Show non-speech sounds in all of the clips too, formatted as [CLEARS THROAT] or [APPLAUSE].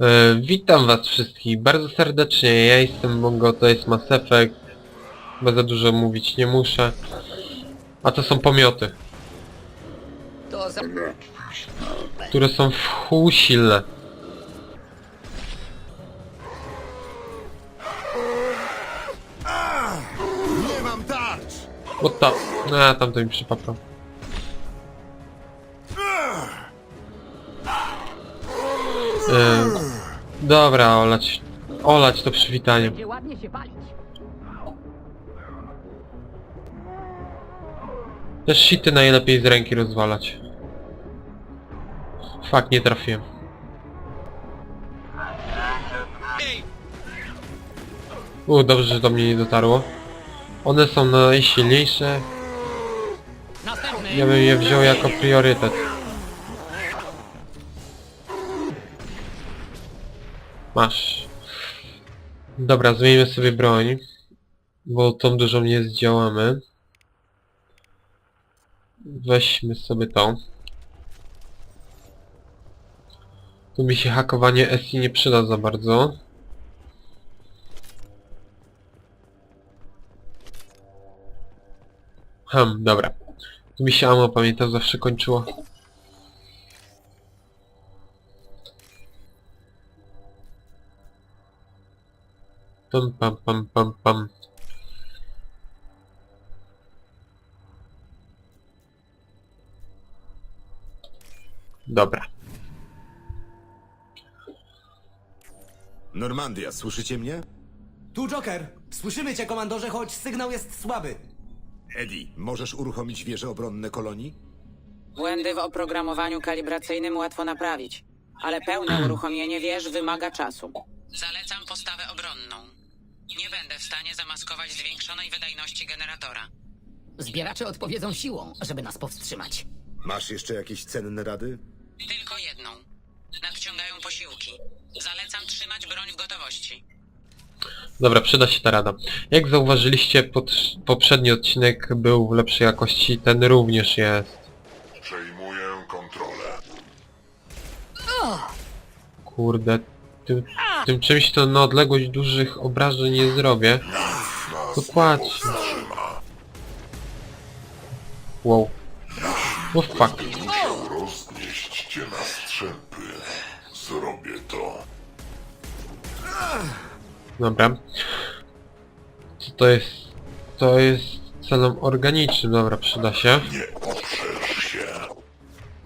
E, witam was wszystkich bardzo serdecznie, ja jestem Mongo, to jest Mass Effect. Bo za dużo mówić nie muszę. A to są pomioty, które są w chuj silne. Nie mam tarcz! Bo ta... A, tamto mi przypapał. E, dobra, olać. Olać to przywitanie. Będzie ładnie się palić. Te shity najlepiej z ręki rozwalać. Fakt, nie trafiłem. U, dobrze, że do mnie nie dotarło. One są najsilniejsze. Ja bym je wziął jako priorytet. Masz. Dobra, zmienimy sobie broń. Bo tą dużą nie zdziałamy. Weźmy sobie tą. Tu mi się hakowanie SI nie przyda za bardzo. Hmm, dobra. Tu mi się amo pamiętam zawsze kończyło. Pam pam pam pam pam. Dobra. Normandia, słyszycie mnie? Tu Joker! Słyszymy cię, komandorze, choć sygnał jest słaby. Eddie, możesz uruchomić wieże obronne kolonii? Błędy w oprogramowaniu kalibracyjnym łatwo naprawić, ale pełne uruchomienie wież wymaga czasu. Zalecam postawę obronną. Nie będę w stanie zamaskować zwiększonej wydajności generatora. Zbieracze odpowiedzą siłą, żeby nas powstrzymać. Masz jeszcze jakieś cenne rady? Tylko jedną. Nadciągają posiłki. Zalecam trzymać broń w gotowości. Dobra, przyda się ta rada. Jak zauważyliście, pod, poprzedni odcinek był w lepszej jakości, ten również jest. Przejmuję kontrolę. Kurde, tym, tym czymś to na odległość dużych obrażeń nie zrobię. Dokładnie. Wow. Oh fuck. Musiał roznieść cię na strzępy. Zrobię to. Dobra. Co to jest? To jest celem organicznym, dobra, przyda się. Nie oprzesz się.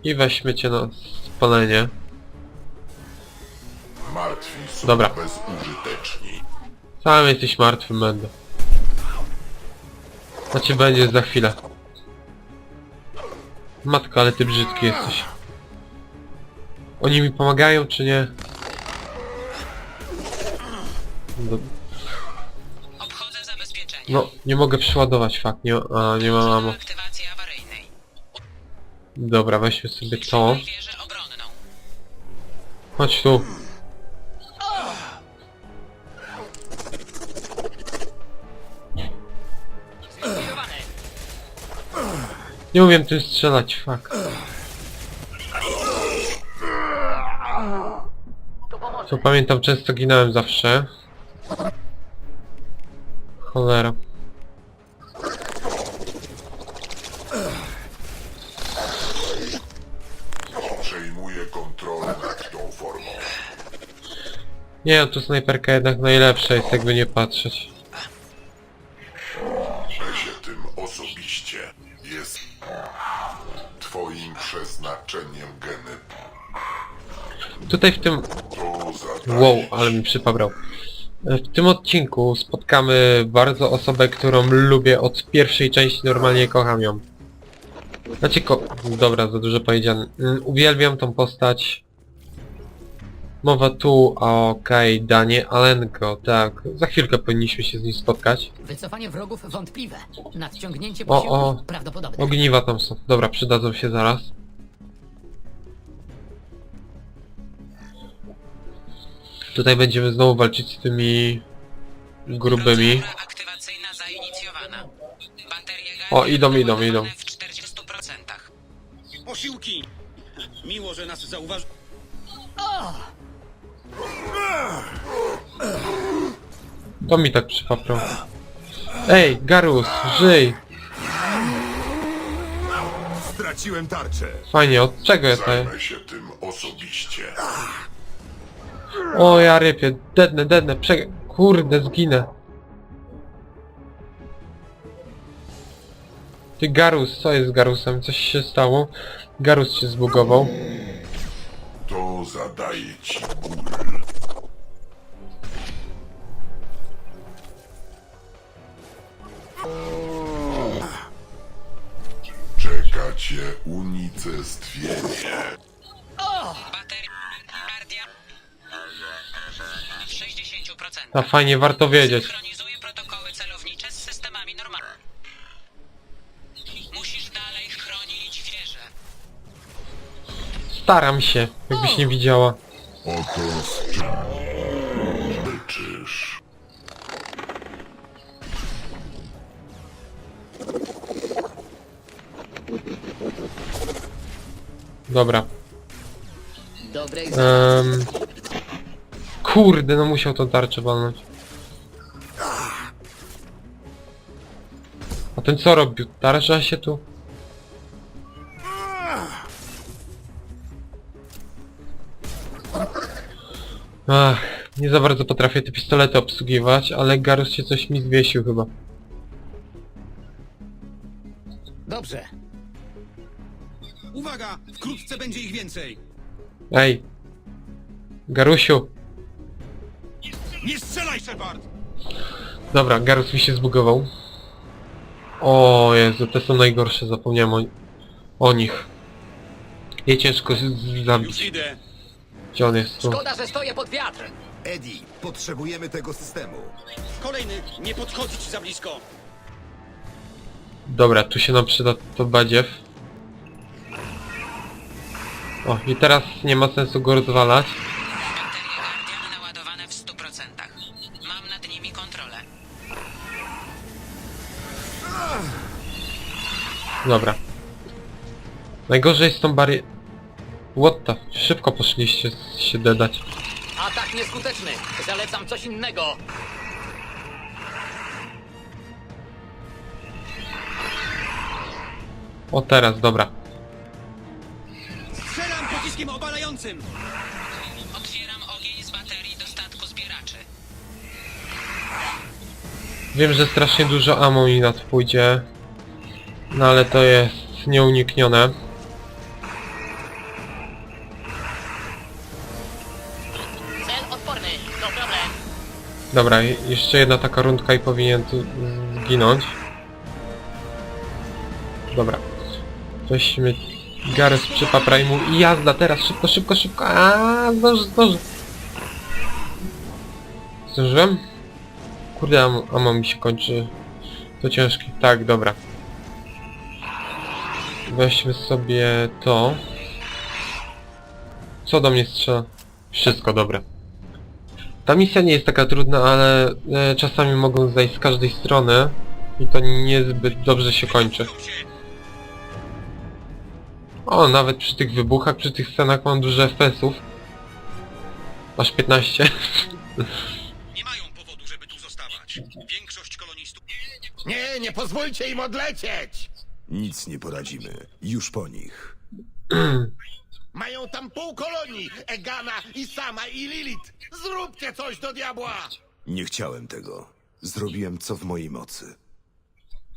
I weźmy cię na spalenie. Martwi są Dobra. bezużyteczni. Sam jesteś martwy, Mendo. Znaczy będzie za chwilę. Matka, ale ty brzydki jesteś. Oni mi pomagają, czy nie? Do, Obchodzę zabezpieczenia. no, nie mogę przeładować, fakt, nie, a, nie mam ammo. awaryjnej. Dobra, weźmy sobie to. Trzymaj wieżę obronną. Chodź tu. Nie umiem tym strzelać, fuck. Co pamiętam, często ginąłem zawsze. Cholera. Przejmuję kontrolę nad tą formą. Nie, no, tu snajperka jednak najlepsza jest, jakby nie patrzeć. Tutaj w tym... Wow, ale mi przypabrał. W tym odcinku spotkamy bardzo osobę, którą lubię od pierwszej części, normalnie kocham ją. Znaczy ko... Dobra, za dużo powiedziane. Mm, Uwielbiam tą postać. Mowa tu o okej, Danie Alenko, tak. Za chwilkę powinniśmy się z nim spotkać. Wycofanie wrogów wątpliwe. Nadciągnięcie O, posiłków o. prawdopodobne. Ogniwa tam są. Dobra, przydadzą się zaraz. Tutaj będziemy znowu walczyć z tymi grubymi. Procedura aktywacyjna zainicjowana. Baterie O, idą, idą, wyładowane idą. w 40%. Posiłki! Miło, że nas zauważył. To mi tak przypaprał. Ej, Garus, żyj! Straciłem tarczę. Fajnie, od czego jest to? Zajmę się tym osobiście. O, ja rypię, dednę, dednę, prze... Kurde, zginę. Ty Garus, co jest z Garusem? Coś się stało? Garus się zbugował. To zadaje ci ból. Czeka cię unicestwienie. A fajnie, warto wiedzieć. Synchronizuje protokoły celownicze z systemami normalnymi. Musisz dalej chronić wieżę. Staram się, jakbyś nie widziała. Oto z czym byczysz. Dobra. Dobrej Um... Kurde, no musiał tą tarczę walnąć. A ten co robił? Tarcza się tu? Ach, nie za bardzo potrafię te pistolety obsługiwać, ale Garus się coś mi zwiesił chyba. Dobrze. Uwaga! Wkrótce będzie ich więcej! Ej! Garusiu! Nie strzelaj, Shepard! Dobra, Garus mi się zbugował. O Jezu, te są najgorsze, zapomniałem o, o nich. Je ciężko z- z- Już zabić. idę! Gdzie on jest tu? Szkoda, że stoję pod wiatr. Eddie, potrzebujemy tego systemu. Kolejny! Nie podchodzić za blisko! Dobra, tu się nam przyda to badziew. O, i teraz nie ma sensu go rozwalać. Dobra. Najgorzej jest z tą bari... What the... Szybko poszliście się dedać. Atak nieskuteczny. Zalecam coś innego. O teraz, dobra. Strzelam pociskiem obalającym! Otwieram ogień z baterii do statku zbieraczy. Wiem, że strasznie dużo ammo mi na to pójdzie. No ale to jest nieuniknione. Cel odporny. To problem. Dobra, jeszcze jedna taka rundka i powinien tu zginąć. Dobra. Weźmy Gareth przypapraj mu i jazda teraz, szybko, szybko, szybko. A, zdążę, zdążę. Zdążyłem? Kurde, am- ammo mi się kończy. To ciężki. Tak, dobra. Weźmy sobie to. Co do mnie strzela? Wszystko dobre. Ta misja nie jest taka trudna, ale e, czasami mogą zajść z każdej strony i to niezbyt dobrze się kończy. O, nawet przy tych wybuchach, przy tych scenach mam dużo FPS-ów. Aż 15. Nie mają powodu, żeby tu zostawać. Większość kolonistów... Nie, nie pozwólcie im odlecieć! Nic nie poradzimy. Już po nich. [CLEARS THROAT] Mają tam pół kolonii! Egana, i Sama, i Lilith! Zróbcie coś do diabła! Nie chciałem tego. Zrobiłem co w mojej mocy.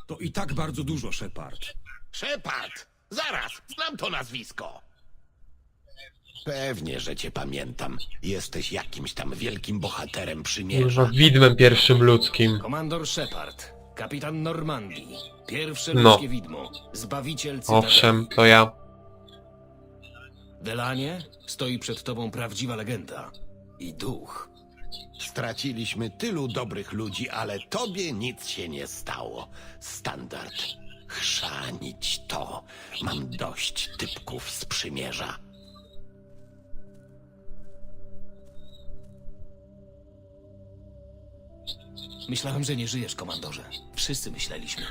To i tak bardzo dużo, Shepard. Shepard! Zaraz, znam to nazwisko! Pewnie, że cię pamiętam. Jesteś jakimś tam wielkim bohaterem przymierza. widmem pierwszym ludzkim. Komandor Shepard, kapitan Normandii, pierwsze No. ludzkie widmo, zbawiciel Cytadeli. Owszem, to ja. Delanie, stoi przed tobą prawdziwa legenda. I duch. Straciliśmy tylu dobrych ludzi, ale tobie nic się nie stało. Standard. Chrzanić to. Mam dość typków z przymierza. Myślałem, że nie żyjesz, komandorze. Wszyscy myśleliśmy.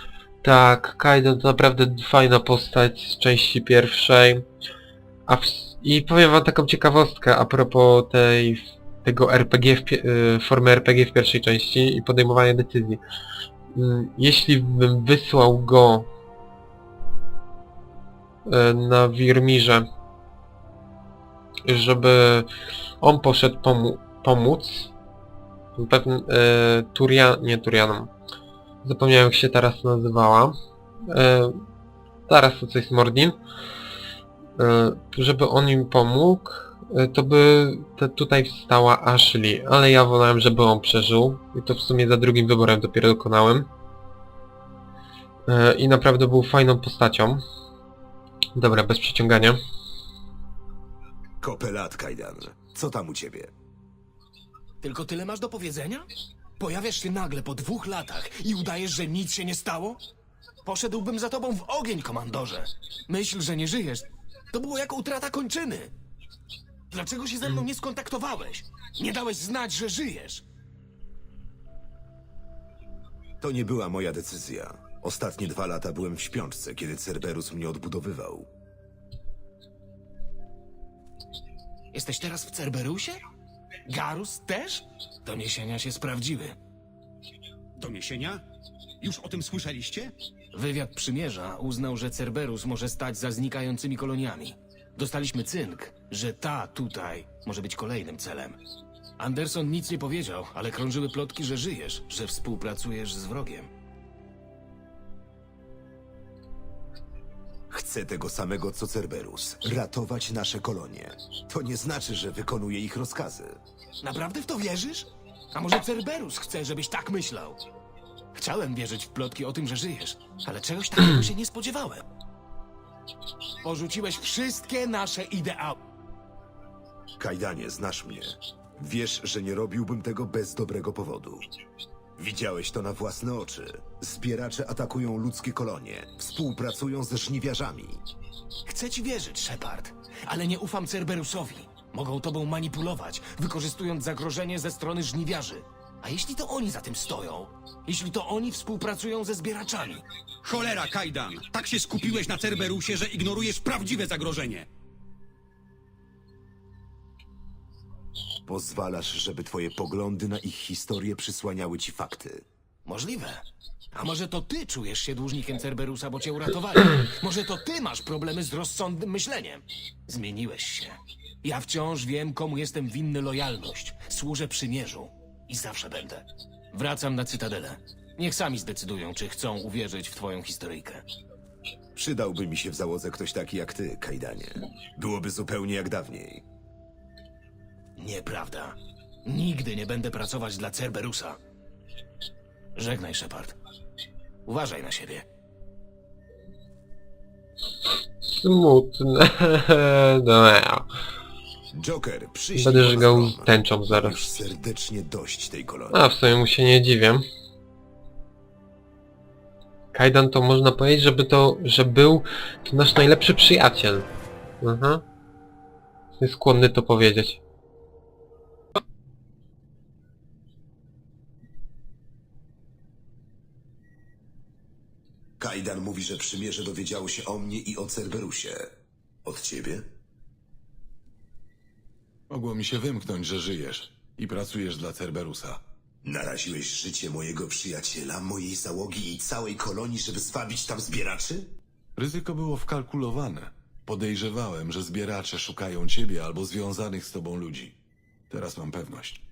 Tak, Kaido to naprawdę fajna postać z części pierwszej. A w... I powiem wam taką ciekawostkę a propos tej tego RPG, w, y, formy RPG w pierwszej części i podejmowania decyzji. Mm, Jeśli bym wysłał go y, na Wirmirze, żeby on poszedł pomóc pewnie e, Turian, nie Turianom. Zapomniałem jak się teraz nazywała. E, teraz to coś z Mordin. E, żeby on im pomógł, e, to by te, tutaj wstała Ashley, ale ja wolałem, żeby on przeżył i to w sumie za drugim wyborem dopiero dokonałem. E, I naprawdę był fajną postacią. Dobra, bez przeciągania. Kopelat, Kajdan. Co tam u ciebie? Tylko tyle masz do powiedzenia? Pojawiasz się nagle po dwóch latach i udajesz, że nic się nie stało? Poszedłbym za tobą w ogień, komandorze. Myśl, że nie żyjesz, to było jak utrata kończyny. Dlaczego się ze mną nie skontaktowałeś? Nie dałeś znać, że żyjesz. To nie była moja decyzja. Ostatnie dwa lata byłem w śpiączce, kiedy Cerberus mnie odbudowywał. Jesteś teraz w Cerberusie? Garus też? Doniesienia się sprawdziły. Doniesienia? Już o tym słyszeliście? Wywiad przymierza uznał, że Cerberus może stać za znikającymi koloniami. Dostaliśmy cynk, że ta tutaj może być kolejnym celem. Anderson nic nie powiedział, ale krążyły plotki, że żyjesz, że współpracujesz z wrogiem. Chcę tego samego co Cerberus. Ratować nasze kolonie. To nie znaczy, że wykonuję ich rozkazy. Naprawdę w to wierzysz? A może Cerberus chce, żebyś tak myślał? Chciałem wierzyć w plotki o tym, że żyjesz, ale czegoś takiego się nie spodziewałem. Porzuciłeś wszystkie nasze ideały. Kajdanie, znasz mnie. Wiesz, że nie robiłbym tego bez dobrego powodu. Widziałeś to na własne oczy. Zbieracze atakują ludzkie kolonie. Współpracują ze żniwiarzami. Chcę ci wierzyć, Shepard, ale nie ufam Cerberusowi. Mogą tobą manipulować, wykorzystując zagrożenie ze strony żniwiarzy. A jeśli to oni za tym stoją? Jeśli to oni współpracują ze zbieraczami? Cholera, Kajdan! Tak się skupiłeś na Cerberusie, że ignorujesz prawdziwe zagrożenie. Pozwalasz, żeby twoje poglądy na ich historię przysłaniały ci fakty. Możliwe. A może to ty czujesz się dłużnikiem Cerberusa, bo cię uratowali? [CLEARS THROAT] Może to ty masz problemy z rozsądnym myśleniem? Zmieniłeś się. Ja wciąż wiem, komu jestem winny lojalność. Służę przymierzu. I zawsze będę. Wracam na Cytadelę. Niech sami zdecydują, czy chcą uwierzyć w twoją historyjkę. Przydałby mi się w załodze ktoś taki jak ty, Kajdanie. Byłoby zupełnie jak dawniej. Nieprawda. Nigdy nie będę pracować dla Cerberusa. Żegnaj, Shepard. Uważaj na siebie. Smutne. [LAUGHS] No, Joker, żygał nas dom. tęczą zaraz. Serdecznie dość tej kolonii. A, w sumie mu się nie dziwię. Kajdan to można powiedzieć, żeby to, że był to nasz najlepszy przyjaciel. Aha. Jest skłonny to powiedzieć. Kajdan mówi, że przymierze dowiedziało się o mnie i o Cerberusie. Od ciebie? Mogło mi się wymknąć, że żyjesz i pracujesz dla Cerberusa. Naraziłeś życie mojego przyjaciela, mojej załogi i całej kolonii, żeby zwabić tam zbieraczy? Ryzyko było wkalkulowane. Podejrzewałem, że zbieracze szukają ciebie albo związanych z tobą ludzi. Teraz mam pewność.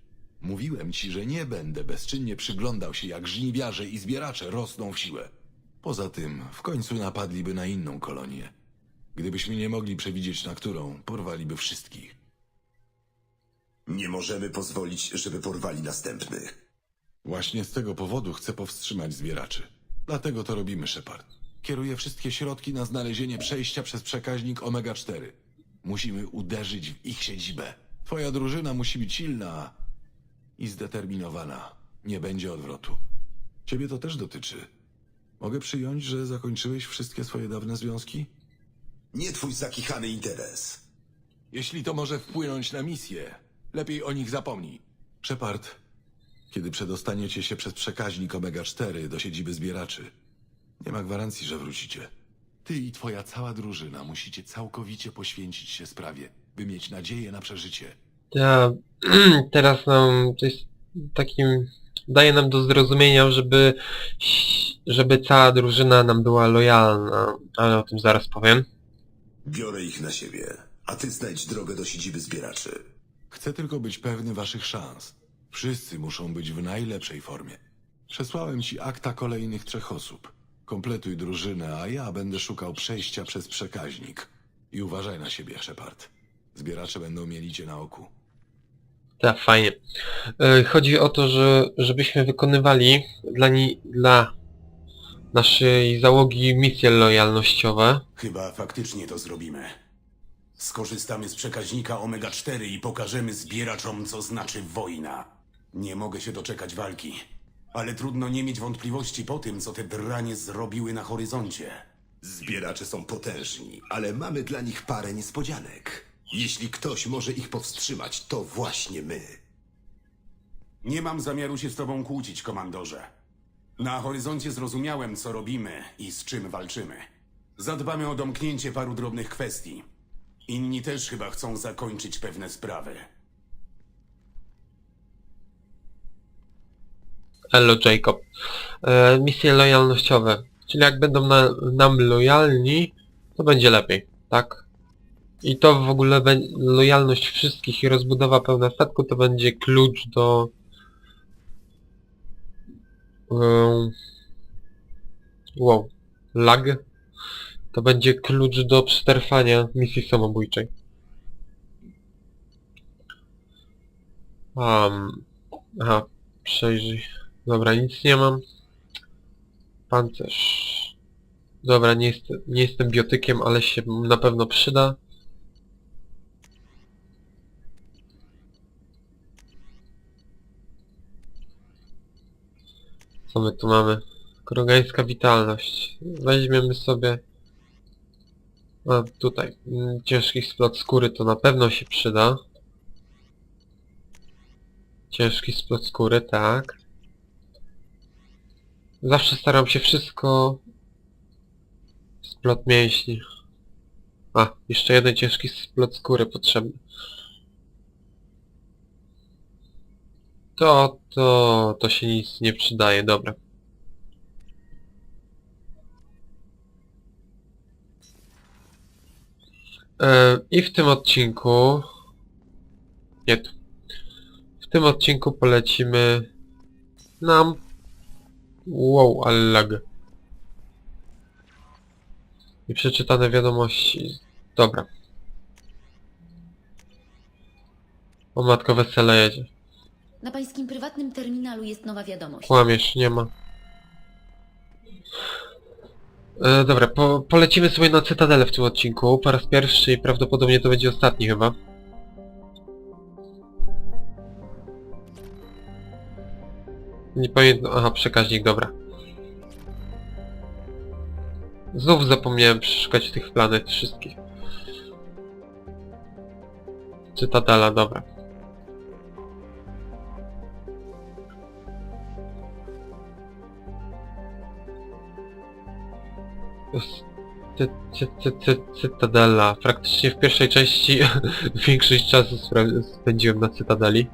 Mówiłem ci, że nie będę bezczynnie przyglądał się, jak żniwiarze i zbieracze rosną w siłę. Poza tym, w końcu napadliby na inną kolonię. Gdybyśmy nie mogli przewidzieć, na którą, porwaliby wszystkich. Nie możemy pozwolić, żeby porwali następnych. Właśnie z tego powodu chcę powstrzymać zbieraczy. Dlatego to robimy, Shepard. Kieruję wszystkie środki na znalezienie przejścia przez przekaźnik Omega-4. Musimy uderzyć w ich siedzibę. Twoja drużyna musi być silna i zdeterminowana. Nie będzie odwrotu. Ciebie to też dotyczy. Mogę przyjąć, że zakończyłeś wszystkie swoje dawne związki? Nie twój zakichany interes. Jeśli to może wpłynąć na misję, lepiej o nich zapomnij. Shepard, kiedy przedostaniecie się przez przekaźnik Omega-4 do siedziby zbieraczy, nie ma gwarancji, że wrócicie. Ty i twoja cała drużyna musicie całkowicie poświęcić się sprawie, by mieć nadzieję na przeżycie. Ja, [CLEARS THROAT] teraz nam to jest takim daje nam do zrozumienia, żeby żeby cała drużyna nam była lojalna, ale o tym zaraz powiem. Biorę ich na siebie, a ty znajdź drogę do siedziby zbieraczy. Chcę tylko być pewny waszych szans. Wszyscy muszą być w najlepszej formie. Przesłałem ci akta kolejnych trzech osób. Kompletuj drużynę, a ja będę szukał przejścia przez przekaźnik. I uważaj na siebie, Shepard. Zbieracze będą mieli cię na oku. Tak, fajnie. E, Chodzi o to, że żebyśmy wykonywali dla, ni dla naszej załogi misje lojalnościowe. Chyba faktycznie to zrobimy. Skorzystamy z przekaźnika Omega-4 i pokażemy zbieraczom, co znaczy wojna. Nie mogę się doczekać walki. Ale trudno nie mieć wątpliwości po tym, co te dranie zrobiły na horyzoncie. Zbieracze są potężni, ale mamy dla nich parę niespodzianek. Jeśli ktoś może ich powstrzymać, to właśnie my. Nie mam zamiaru się z tobą kłócić, komandorze. Na horyzoncie zrozumiałem, co robimy i z czym walczymy. Zadbamy o domknięcie paru drobnych kwestii. Inni też chyba chcą zakończyć pewne sprawy. Hello Jacob. E, misje lojalnościowe. Czyli jak będą na, nam lojalni, to będzie lepiej, tak? I to w ogóle lojalność wszystkich i rozbudowa pełna statku to będzie klucz do... em, wow. Lag. To będzie klucz do przetrwania misji samobójczej. Um, aha, przejrzyj. Dobra, nic nie mam. Pancerz. Dobra, nie, nie jestem biotykiem, ale się na pewno przyda. Co my tu mamy? Krogańska witalność. Weźmiemy sobie... A, tutaj. Mm, Ciężki splot skóry to na pewno się przyda. Ciężki splot skóry, tak. Zawsze staram się wszystko... Splot mięśni. A, jeszcze jeden ciężki splot skóry potrzebny. To, to, to się nic nie przydaje, dobra. E, I w tym odcinku... Nie tu. W tym odcinku polecimy nam... Wow, ale lag. I przeczytane wiadomości. Dobra. O matko wesele jedzie. Na pańskim prywatnym terminalu jest nowa wiadomość. Kłamiesz, nie ma. E, dobra, po, polecimy sobie na Cytadelę w tym odcinku po raz pierwszy i prawdopodobnie to będzie ostatni chyba. Nie pamiętam... Aha, przekaźnik, dobra. Znów zapomniałem przeszukać tych planet wszystkich. Cytadela, dobra. Cy, cy, cy, cy, Cytadela. Praktycznie w pierwszej części [LAUGHS] większość czasu spędziłem na Cytadeli.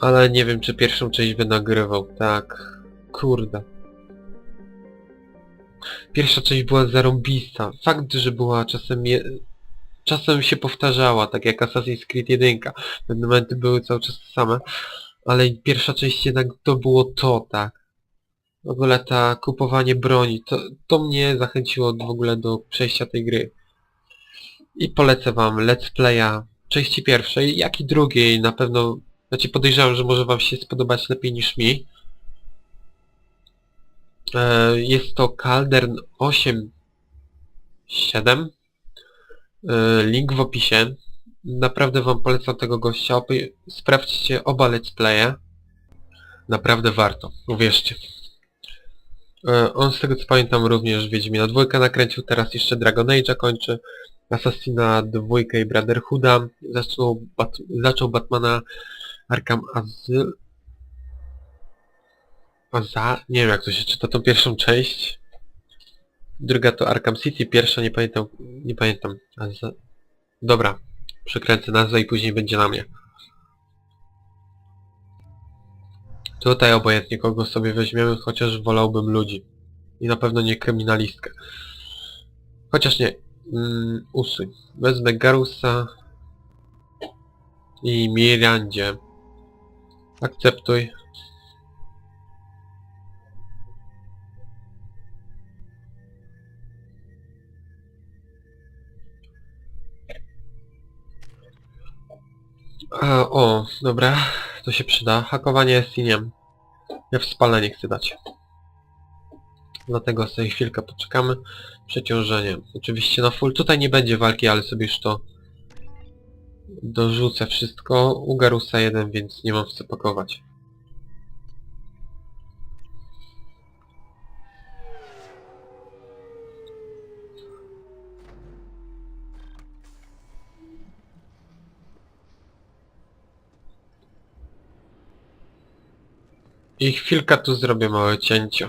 Ale nie wiem, czy pierwszą część by nagrywał. Tak. Kurde. Pierwsza część była zarąbista. Fakt, że była czasem je... czasem się powtarzała, tak jak Assassin's Creed 1. Pewne momenty były cały czas te same. Ale pierwsza część jednak to było to, tak. W ogóle ta kupowanie broni, to, to mnie zachęciło w ogóle do przejścia tej gry. I polecę wam let's playa części pierwszej, jak i drugiej na pewno, znaczy podejrzewam, że może wam się spodobać lepiej niż mi. E, jest to Caldern 8.7 e, Link w opisie. Naprawdę wam polecam tego gościa. Sprawdźcie oba let's playe. Naprawdę warto, uwierzcie. E, On z tego co pamiętam również Wiedźmina dwójkę nakręcił, teraz jeszcze Dragon Age'a kończy, Assassina dwójkę i Brotherhooda, zaczął, bat zaczął Batmana Arkham Azyl... Aza... nie wiem jak to się czyta, tą pierwszą część. Druga to Arkham City, pierwsza nie pamiętam, nie pamiętam. Aza... Dobra. Przekręcę nazwę i później będzie na mnie. Tutaj obojętnie kogo sobie weźmiemy, chociaż wolałbym ludzi. I na pewno nie kryminalistkę. Chociaż nie. Mm, usuń. Wezmę Garusa i Mirandzie. Akceptuj. A, o, dobra, to się przyda. Hakowanie jest iniem. Ja w spalenie chcę dać. Dlatego sobie chwilkę poczekamy. Przeciążenie. Oczywiście na full. Tutaj nie będzie walki, ale sobie już to dorzucę wszystko. U Garusa jeden, więc nie mam w co pakować. I chwilkę tu zrobię małe cięcie.